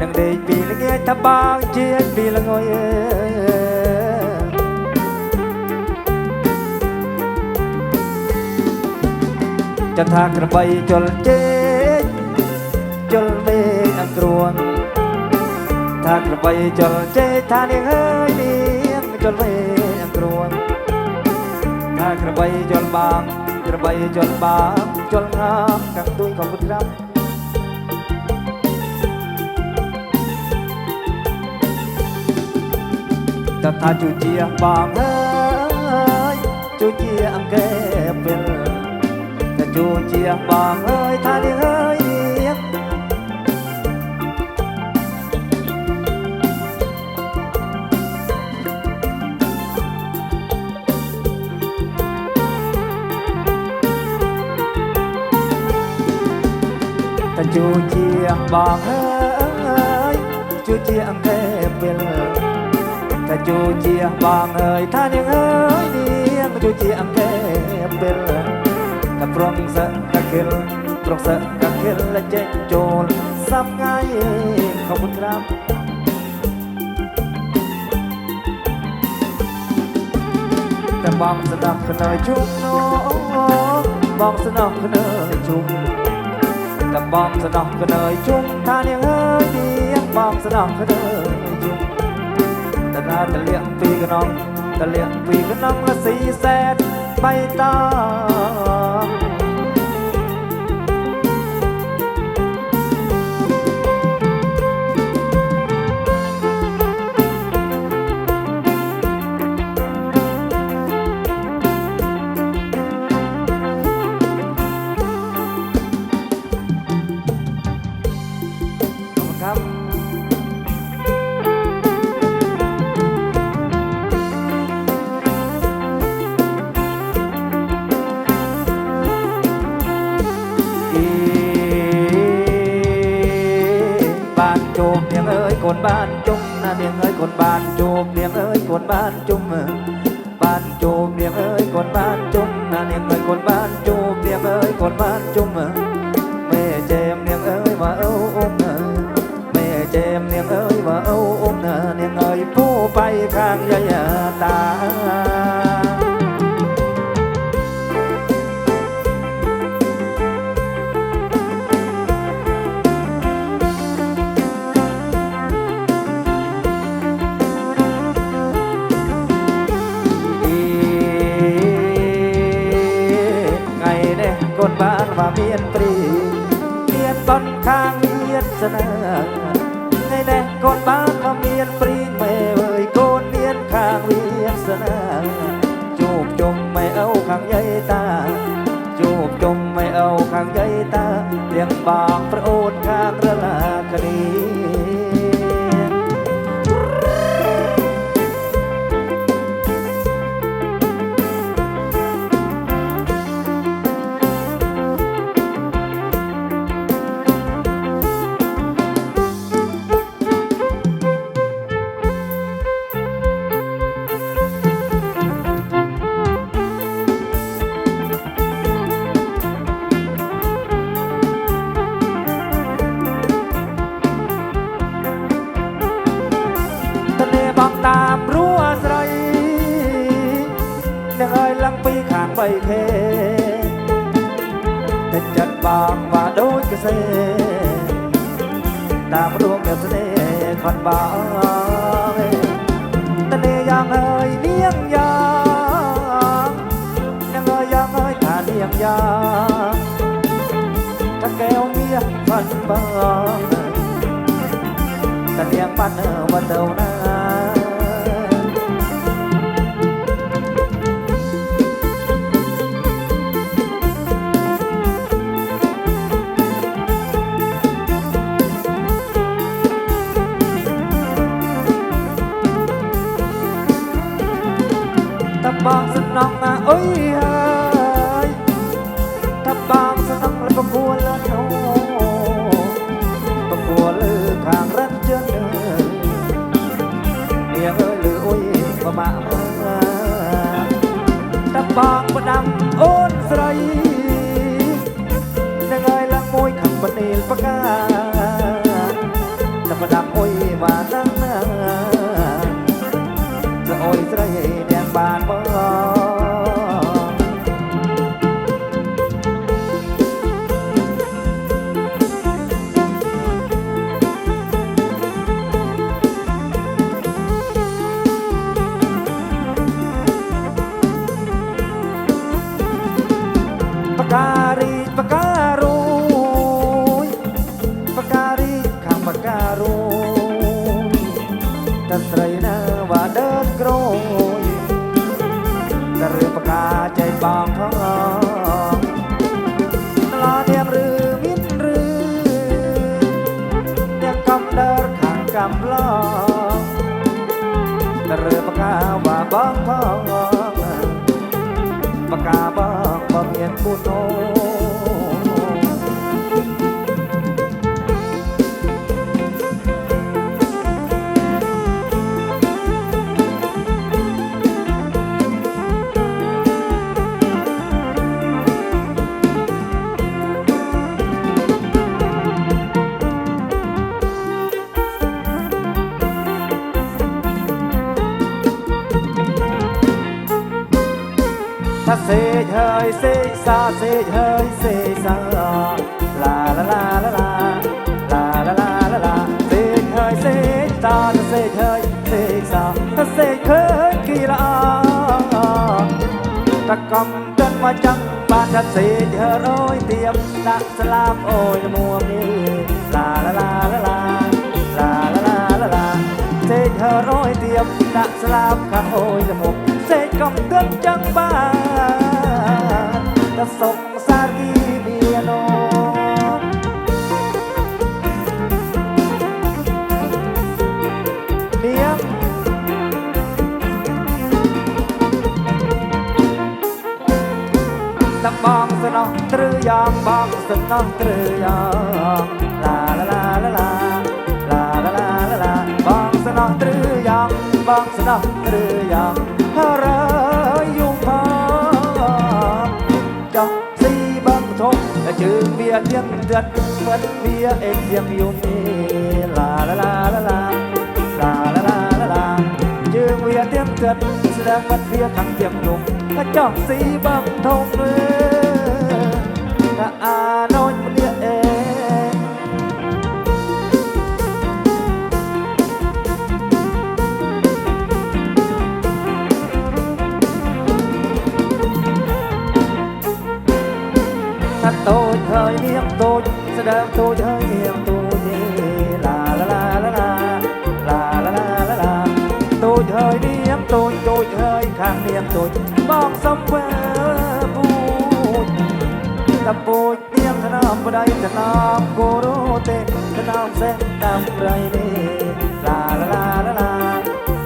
នឹងដេកពីល្ងាចថាបងជាពីល្ងយអើយចន្ទថាក្របីជលជេកជលវេងអង្គ្រួងថាក្របីជលជេកថានាងហើយនាងជលវេងអង្គ្រួងថាក្របីជលបាងក្របីជលបាងជលងាមកាំងទួយក៏ពុតក្រាំ ចន្ទថាជូជាបងអើយជូជាអង្គែពេលតែជួជាបងអើយថានាងអើយនាងតែជួជាបងអើយជួជាអង្គែពេល តែជួជាបងអើយថានាងអើយនាងជួជាអង្គែពេលតែប្រងសឹកតែគិលប្រងសឹកតែគិលលេចចេញចូលសັບថ្ងៃខំក្រាបតែបងស្ដាប់ខ្នើយជុំនោះបងស្ដាប់ខ្នើយជុំតែបងស្ដាប់ខ្នើយជុំថានាងអើយនាងបងស្ដាប់ខ្នើយ ជុំតែណាតលៀកពីកណងតលៀកពីកណងละស៊ីសែតបៃតង ว่าเมียนปรีเมียนตอนข้างเมียนเสนอไงเด้คนบ้านว่าเมียนปรีไม่เวยโกนเมียนข้างเมียนเสนอจูบจมไม่เอาข้างใหญ่ตาจูบจมไม่เอาข้างใหญ่ตาเลี้ยงบางประโอดข้างระลา ตามรวมเดียวเสน่ห์คอนบางทะเลยางเอ้ยเลี้ยงยางยังเอ้ยยางเอ้ยถ้าเลี้ยงยางถ้าแก้วเมียฟันบางแต่เลี้ยงปันเออว่าเดาหน้า សំណងណាអុយហើយតាបងសំណងលបគួលណូបគួលខាងរិនជឿននាងអើយលើអុយបបាក់តាបងបដាំអូនស្រីនឹងអើយឡើងមួយខាងបនេលបកាតាបដាំអុយវ៉ាណាណាអុយស្រីនាងបានមើ ត្រីនៅវាដើតក្រូយឬបកាចៃបងផងឡោទៀមឬមានឬតែកំដើរខាងកំឡងឬបកាវ៉ាបងផងបកាបងបំមានពូតោ ชัดเสยเฮยเสยซาเสยเฮยเสยซาลาลาลาลาลาลาลาลาลาลาเสยเฮยเสยซาเสยเฮยเสยซาเสยเฮยกีฬาตะกำจนมาจังปานชัดเสยเฮยโอ้ยเตรียมนักสลามโอ้ยมัวมีลาลาลาลาลาลาลาลาลาเสยเฮยโอ้ยเตรียมนักสลามข้าโอ้ยจมูก សេចកំទិនចឹងបានតែសុខសារីមានអូតំបងសំណោះត្រឺយ៉ាងបងសំណោះត្រឺយ៉ាងឡាឡាឡាឡាឡាឡាឡាឡាបងសំណោះត្រឺយ៉ាងបងសំណោះត្រឺយ៉ាង ยเทียมเดือดเหมือนเบียเอ็นเทียมอยู่นี่ลาลาลาลาลาลาลาลาลาลายืงเวียเตรียมเกิดแสดงวันเวียขังเตรียมหนุ่มกระจอกสีบังทงมือกะอาโนนเลียเองถ้าโต ยเคยเมียมโตยแสดงโตยเคยเมียมโตยนี่ลาลาลาลาลาลาลาลาลาลาโตยเคยเมียมโตยโตยเคยข้างเมียมโตยบอกสมเวอบูดตะปูดเตียงถนอมบ่ได้ถนอมกูรู้เตถนอมเส้นตามไรนี่ลาลาลาลาลา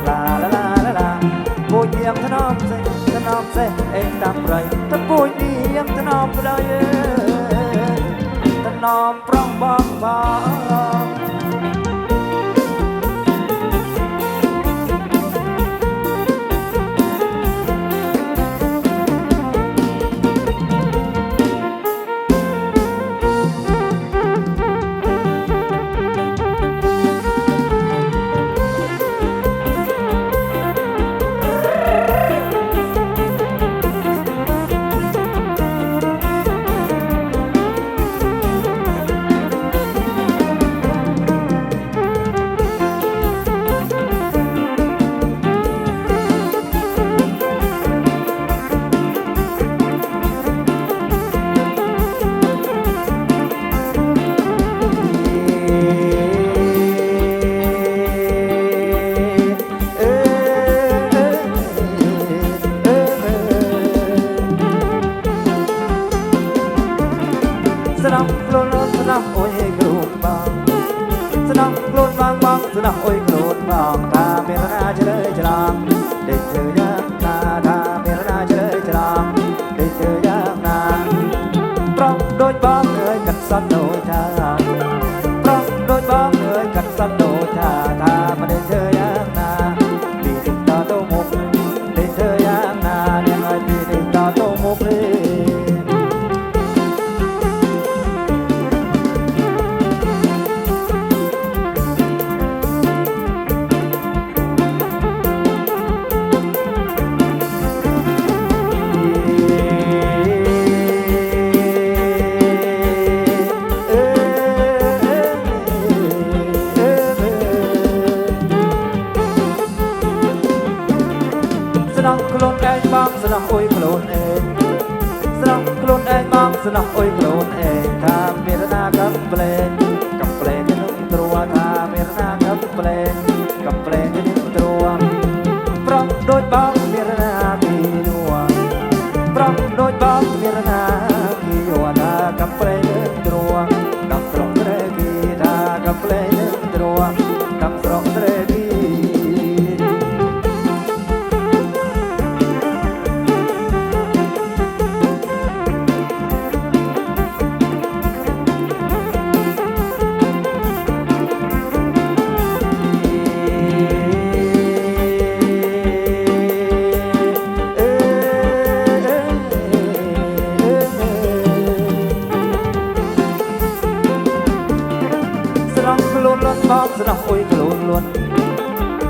ลาลาลาลาลาปูดเตียงถนอมเส้นถนอมเส้นเองตามไรตะปูดเตียงถนอมบ่ได้เอ้ย 方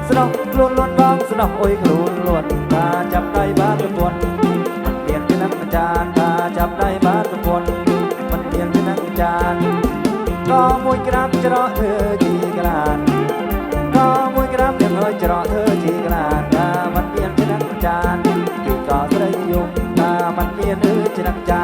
ស្នោះខ្លួនលត់ផងស្នោះអុយខ្លួនលត់តាចាប់ដៃបានប្រពន្ធមិនមានទេនឹងអាចារ្យតាចាប់ដៃបានប្រពន្ធមិនមានទេនឹងអាចារ្យក៏មួយក្រាមច្រកធ្វើជាក្លានក៏មួយក្រាមទាំងហើយច្រកធ្វើជាក្លានតាមិនមានទេនឹងអាចារ្យពីក៏ស្រីយប់តាមិនមានទេនឹងអាចារ្យ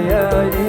ង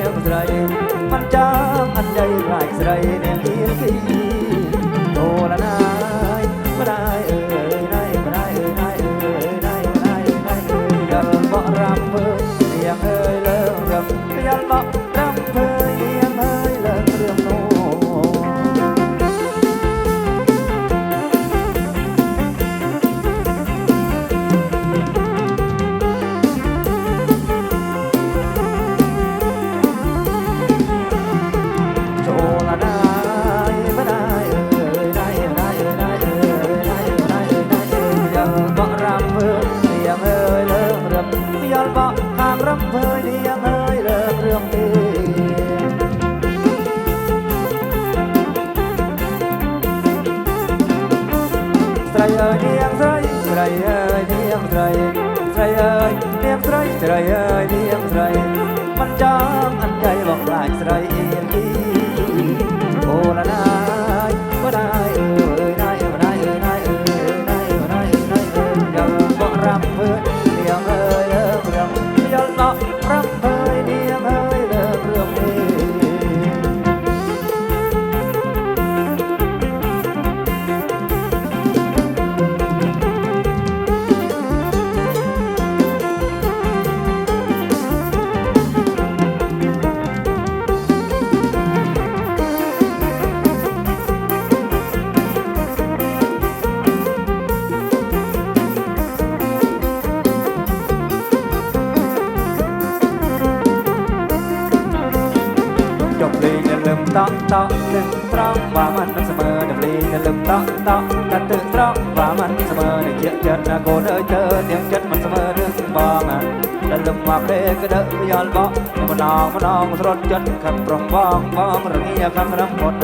ងស្រត់ចត់ខំប្រំបងបងរងាខំរំពត់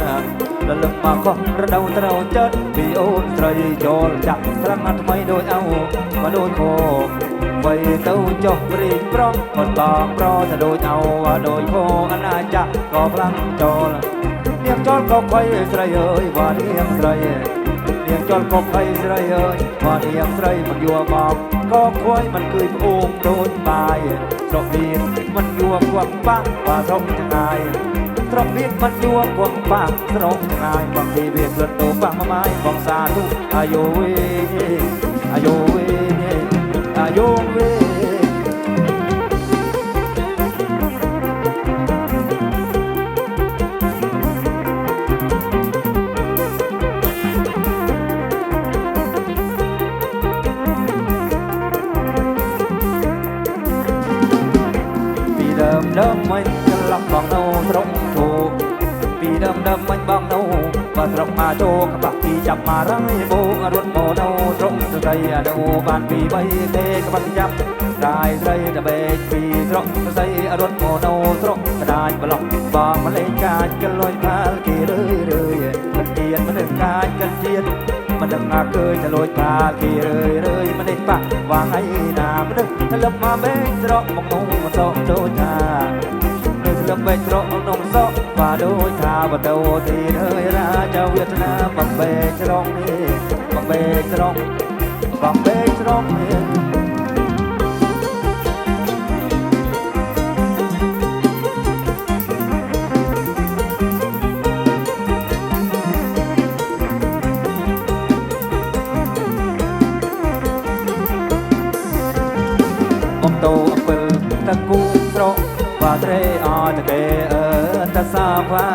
រលឹកមកកោះរដូវត្រូវចិត្តពីអូនស្រីចូលចាក់ត្រឹងអាថ្មីដោយអោមកដូចខោវៃទៅចុះព្រីកប្រំមិនបងប្រទៅដូចអោដោយខោអណាចាក់ក៏ផ្លាំងចូលនាងចូលក៏ខ្វៃស្រីអើយវ៉ានាងស្រី เลี้ยงจอดก็ไฟไรเอ่ยพอเลี้ยงไรมันยัวบอบก็ควายมันคืนโอ่งโดนตายตรบีดมันยัวควงปังป่าร้องจะงายตรบีดมันยัวควงปังร้องจะงายบางทีเบียดเลือดโตปังมาไม้บอกสาธุอายุเวอายุเวอายุเว ដើមដើមមិនបងនៅបើត្រង់មកចូលក្បាក់ពីចាប់មករងបូរត់មកនៅត្រង់ស្រីអនុបានពីបីទេក្បាក់ចាប់ได้ស្រីតបេកពីត្រង់ស្រីរត់មកនៅត្រង់ស្ដាយប្លុកបងមកលេងកាចកលុយផាលគេរឿយរឿយមិនទៀនមិនកាចកិនជាតិមិនដឹងអាឃើញទៅលួចផាលគេរឿយរឿយមិននេះប៉ះវាងអីណាមិនដឹងទៅលឹមមកបេកត្រង់មកនោះមកសក់ដូចថា នៅស្លឹកបេកត្រកក្នុងសក់បាដូចថាបដោទីហើយរាជវៀតណាមបំបេកត្រកនេះបំបេកត្រកបំបេកត្រកនេះ តកេអើតសាវា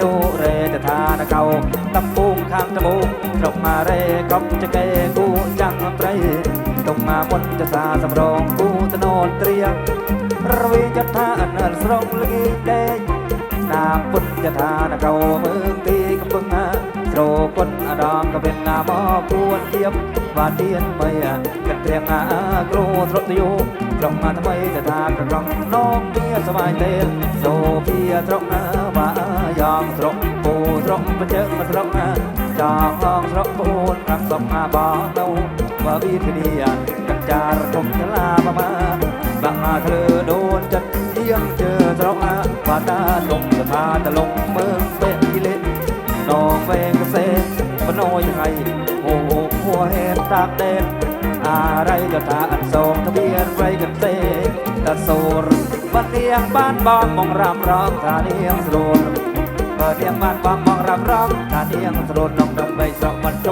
ជូរេតថានកោតំពងខាងត្បូងស្រុកម៉ារេកំចកេគូចាំងប្រៃតុងមកមុនចសាសំរងគូតននត្រៀងរវីចថាអនិលស្រងលីដេកណាពុទ្ធចថានកោមើងទីកំពឹងណាស្ដូពុនអដងក៏មានណាមកពួនទៀបបាទទៀនបីកត្រៀងអាគ្រូត្រត់យោត្រង់អាថ្មីតតាក្រងនងវាសបាយទេសូភីត្រង់អាបាទយ៉ាងត្រង់ពូត្រង់បញ្ជើមកត្រង់អាចងអងត្រង់ពូត្រង់សំអាបងទៅបើវិធានីកញ្ចារគុំឆ្លាបបាបាក់អាធ្វើដូនចិត្តទៀងជើត្រង់អាបាទតាលំសថាតលំមើ វែងកសេបណយថ្ងៃអូហួហេតតាកដេតអ อะไรก็ตาอันโศกทะเบียนไรกันเตตะสูรวันเลียงบ้านบองมองรำร้องทาเลียงสรุนเปิดเลียงบ้านบองมองรำร้องทาเลียงสรุนน้องดงใบสองวันจ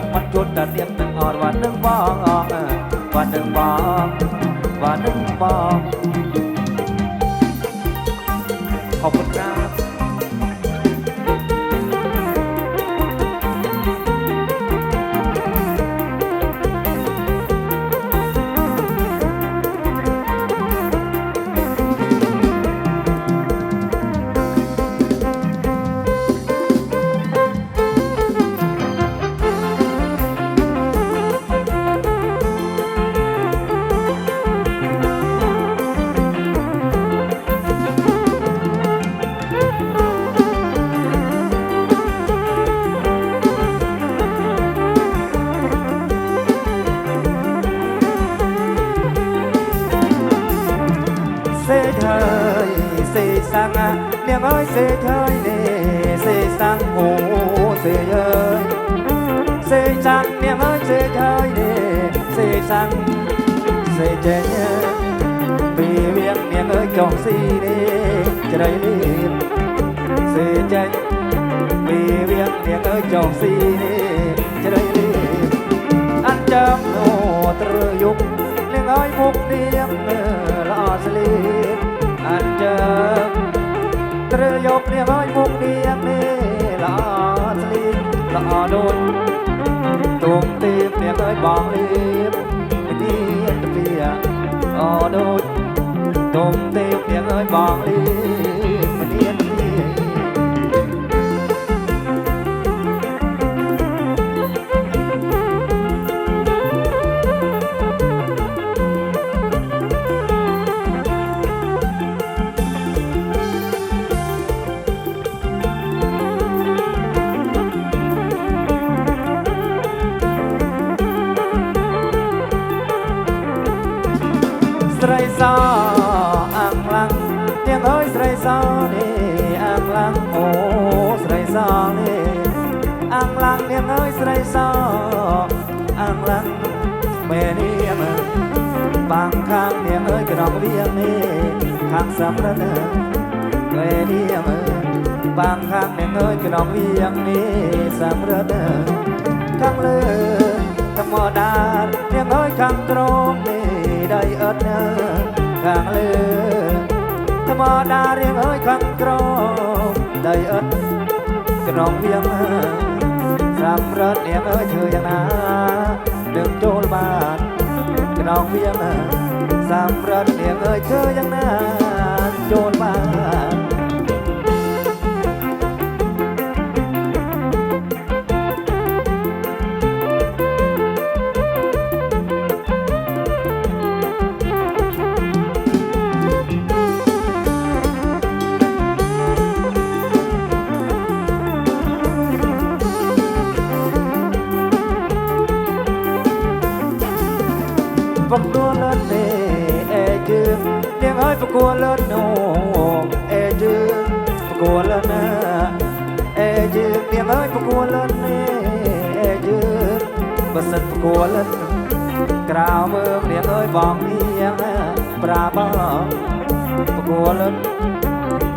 sẽ chạy vì việc niềm ơi chọn si nè chờ đây liêm sẽ chạy vì việc niềm ơi chọn si nè chờ đây liêm anh chăm nô trừ dục liên ơi một niềm lo sẽ liêm anh chăm trừ dục liên ơi một niềm lo sẽ liêm lo đôn tuồng tim niềm ơi bong liêm niềm phía có đôi cùng tiêu tiếng ơi bọn đi ស្រីសអាំងឡាំងទាំងអើយស្រីសនេះអាំងឡាំងអូស្រីសនេះអាំងឡាំងទាំងអើយស្រីសអាំងឡាំងមែននេះមើបាំងខាងទាំងអើយក្រងវានេះខាងសំរណមែននេះមើបាំងខាងទាំងអើយក្រងវានេះសំរណខាងលើធម្មតាទាំងអើយខាងក្រ ងនេះ đầy ớt càng lư thầm đa riêng ơi khăn tròn đầy ớt cái nòng viếng làm rớt em ơi chơi យ៉ាងណា đừng trôi bàn cái nòng viếng làm rớt em ơi chơi យ៉ាងណា trôi bàn ប្រ នាងអើយប្រគួរលត់នោអេជឿប្រគួរលត់ណាអេជឿនាងអើយប្រគួរលត់នេះអេជឿបើសិនប្រគួរលត់ក្រៅមើលនាងអើយបងនាងប្រាបងប្រគួរលត់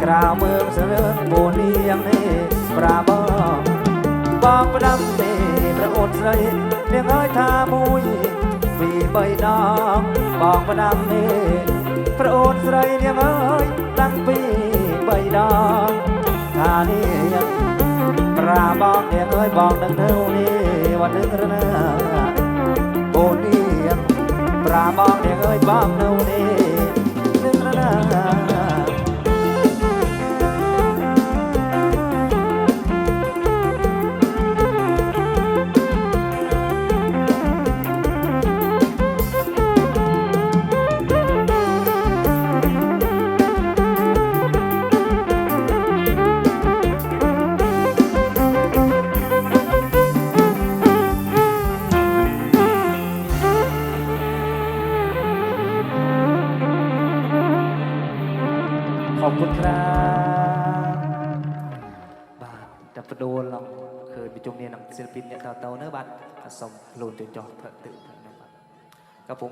ក្រៅមើលសឿនពូនាងនេះប្រាបងបងផ្ដាំទេប្រអូនស្រីនាងអើយថាមួយពីបីដងបងផ្ដាំនេះ ប្រអូនស្រីនាងអើយតាំងពីបីដងថានេះប្រាបងនាងអើយបងនឹងនៅនេះវត្តនឹងរណាអូននេះប្រាបងនាងអើយបងនៅនេះ เราเตาเนื้อบัตรส่งหลุนจนจอดเถิดต่นเถิดนะครับกระผม